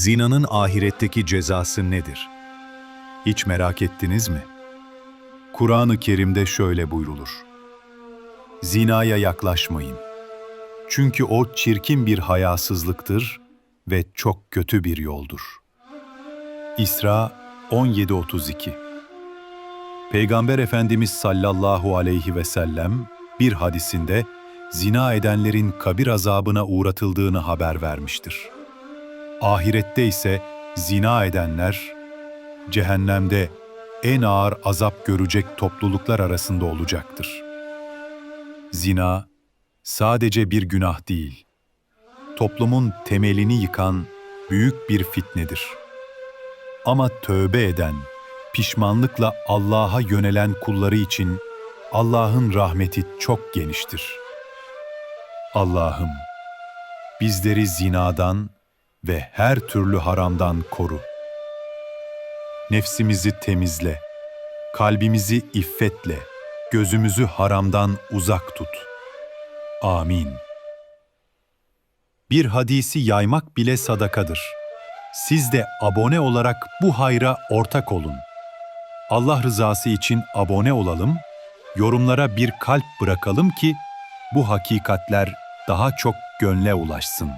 Zinanın ahiretteki cezası nedir? Hiç merak ettiniz mi? Kur'an-ı Kerim'de şöyle buyrulur. Zinaya yaklaşmayın. Çünkü o çirkin bir hayasızlıktır ve çok kötü bir yoldur. İsra 17.32 Peygamber Efendimiz sallallahu aleyhi ve sellem bir hadisinde zina edenlerin kabir azabına uğratıldığını haber vermiştir. Ahirette ise zina edenler cehennemde en ağır azap görecek topluluklar arasında olacaktır. Zina sadece bir günah değil, toplumun temelini yıkan büyük bir fitnedir. Ama tövbe eden, pişmanlıkla Allah'a yönelen kulları için Allah'ın rahmeti çok geniştir. Allah'ım, bizleri zinadan ve her türlü haramdan koru. Nefsimizi temizle, kalbimizi iffetle, gözümüzü haramdan uzak tut. Amin. Bir hadisi yaymak bile sadakadır. Siz de abone olarak bu hayra ortak olun. Allah rızası için abone olalım, yorumlara bir kalp bırakalım ki bu hakikatler daha çok gönle ulaşsın.